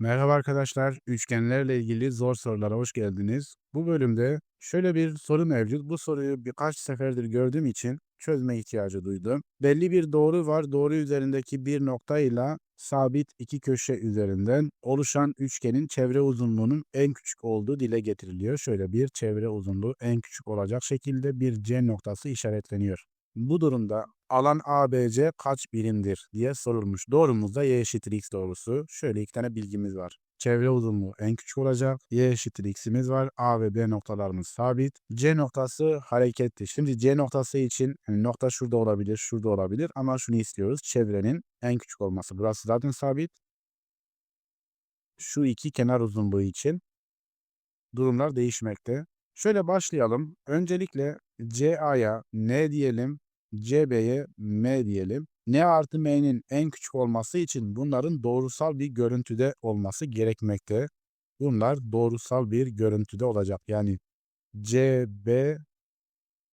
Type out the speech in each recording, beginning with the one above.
Merhaba arkadaşlar, üçgenlerle ilgili zor sorulara hoş geldiniz. Bu bölümde şöyle bir soru mevcut. Bu soruyu birkaç seferdir gördüğüm için çözme ihtiyacı duydum. Belli bir doğru var. Doğru üzerindeki bir noktayla sabit iki köşe üzerinden oluşan üçgenin çevre uzunluğunun en küçük olduğu dile getiriliyor. Şöyle bir çevre uzunluğu en küçük olacak şekilde bir C noktası işaretleniyor. Bu durumda alan ABC kaç birimdir diye sorulmuş. Doğrumuz da y eşittir x doğrusu. Şöyle iki tane bilgimiz var. Çevre uzunluğu en küçük olacak. Y eşittir x'imiz var. A ve B noktalarımız sabit. C noktası hareketli. Şimdi C noktası için yani nokta şurada olabilir, şurada olabilir ama şunu istiyoruz. Çevrenin en küçük olması. Burası zaten sabit. Şu iki kenar uzunluğu için durumlar değişmekte. Şöyle başlayalım. Öncelikle CA'ya N diyelim. CB'ye M diyelim. N artı M'nin en küçük olması için bunların doğrusal bir görüntüde olması gerekmekte. Bunlar doğrusal bir görüntüde olacak. Yani CB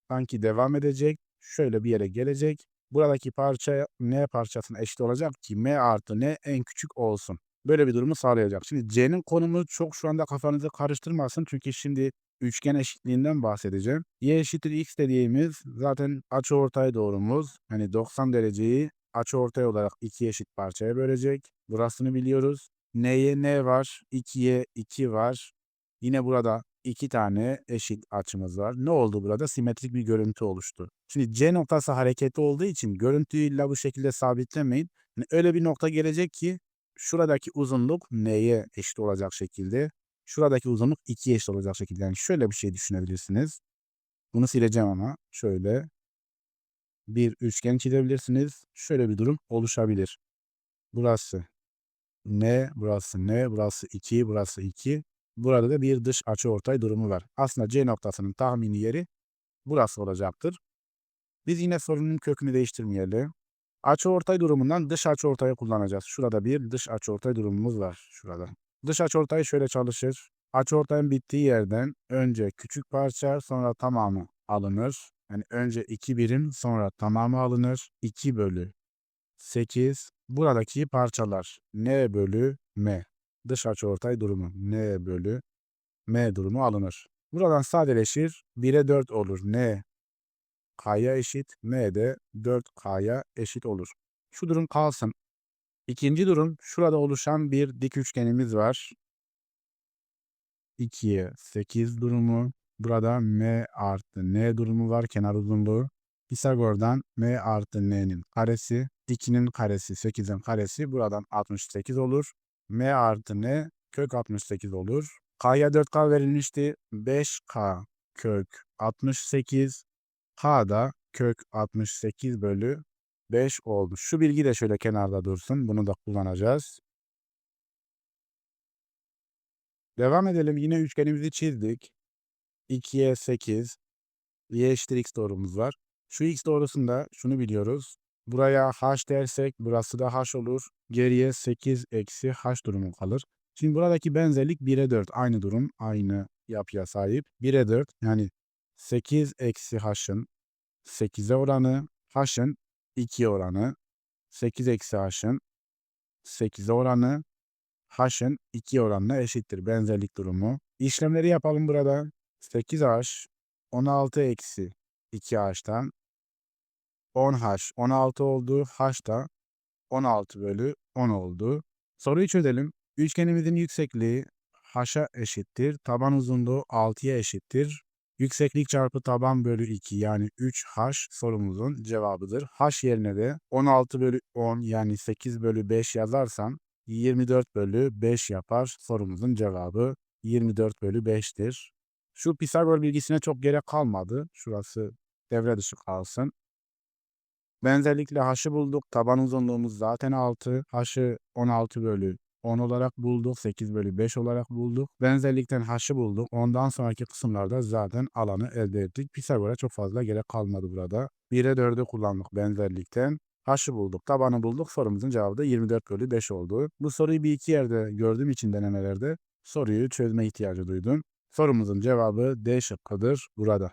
sanki devam edecek. Şöyle bir yere gelecek. Buradaki parça N parçasına eşit olacak ki M artı N en küçük olsun. Böyle bir durumu sağlayacak. Şimdi C'nin konumu çok şu anda kafanızı karıştırmasın. Çünkü şimdi üçgen eşitliğinden bahsedeceğim. Y eşittir x dediğimiz zaten açıortay doğrumuz. Hani 90 dereceyi açıortay olarak iki eşit parçaya bölecek. Burasını biliyoruz. N'ye n var, 2'ye 2 var. Yine burada iki tane eşit açımız var. Ne oldu burada? Simetrik bir görüntü oluştu. Şimdi C noktası hareketli olduğu için görüntüyü illa bu şekilde sabitlemeyin. Yani öyle bir nokta gelecek ki şuradaki uzunluk n'ye eşit olacak şekilde Şuradaki uzunluk 2'ye eşit olacak şekilde. Yani şöyle bir şey düşünebilirsiniz. Bunu sileceğim ama şöyle bir üçgen çizebilirsiniz. Şöyle bir durum oluşabilir. Burası n, burası n, burası 2, burası 2. Burada da bir dış açıortay durumu var. Aslında C noktasının tahmini yeri burası olacaktır. Biz yine sorunun kökünü değiştirmeyelim. Açıortay durumundan dış açıortayı kullanacağız. Şurada bir dış açıortay durumumuz var. Şurada. Dış açıortay şöyle çalışır. Açıortayın bittiği yerden önce küçük parça sonra tamamı alınır. Yani önce 2 birim sonra tamamı alınır. 2 bölü 8 buradaki parçalar n bölü m. Dış açıortay durumu n bölü m durumu alınır. Buradan sadeleşir 1'e 4 olur. n k'ya eşit m de 4k'ya eşit olur. Şu durum kalsın. İkinci durum şurada oluşan bir dik üçgenimiz var. 2'ye 8 durumu. Burada m artı n durumu var kenar uzunluğu. Pisagor'dan m artı n'nin karesi 2'nin karesi 8'in karesi buradan 68 olur. m artı n kök 68 olur. K'ya 4K verilmişti. 5K kök 68. K da kök 68 bölü 5 oldu. Şu bilgi de şöyle kenarda dursun. Bunu da kullanacağız. Devam edelim. Yine üçgenimizi çizdik. 2'ye 8. Y eşittir x doğrumuz var. Şu x doğrusunda şunu biliyoruz. Buraya h dersek burası da h olur. Geriye 8 eksi h durumu kalır. Şimdi buradaki benzerlik 1'e 4. Aynı durum. Aynı yapıya sahip. 1'e 4 yani 8 eksi h'ın 8'e oranı h'ın 2 oranı 8 eksi h'ın 8'e oranı h'ın 2 oranına eşittir. Benzerlik durumu. İşlemleri yapalım burada. 8h 16 eksi 2h'tan 10h 16 oldu. h da 16 bölü 10 oldu. Soruyu çözelim. Üçgenimizin yüksekliği h'a eşittir. Taban uzunluğu 6'ya eşittir. Yükseklik çarpı taban bölü 2 yani 3h sorumuzun cevabıdır. h yerine de 16 bölü 10 yani 8 bölü 5 yazarsam 24 bölü 5 yapar. Sorumuzun cevabı 24 bölü 5'tir. Şu Pisagor bilgisine çok gerek kalmadı. Şurası devre dışı kalsın. Benzerlikle h'ı bulduk. Taban uzunluğumuz zaten 6. h'ı 16 bölü 10 olarak bulduk. 8 bölü 5 olarak bulduk. Benzerlikten h'ı bulduk. Ondan sonraki kısımlarda zaten alanı elde ettik. Pisagor'a çok fazla gerek kalmadı burada. 1'e 4'ü kullandık benzerlikten. H'ı bulduk, tabanı bulduk. Sorumuzun cevabı da 24 bölü 5 oldu. Bu soruyu bir iki yerde gördüğüm için denemelerde soruyu çözme ihtiyacı duydum. Sorumuzun cevabı D şıkkıdır burada.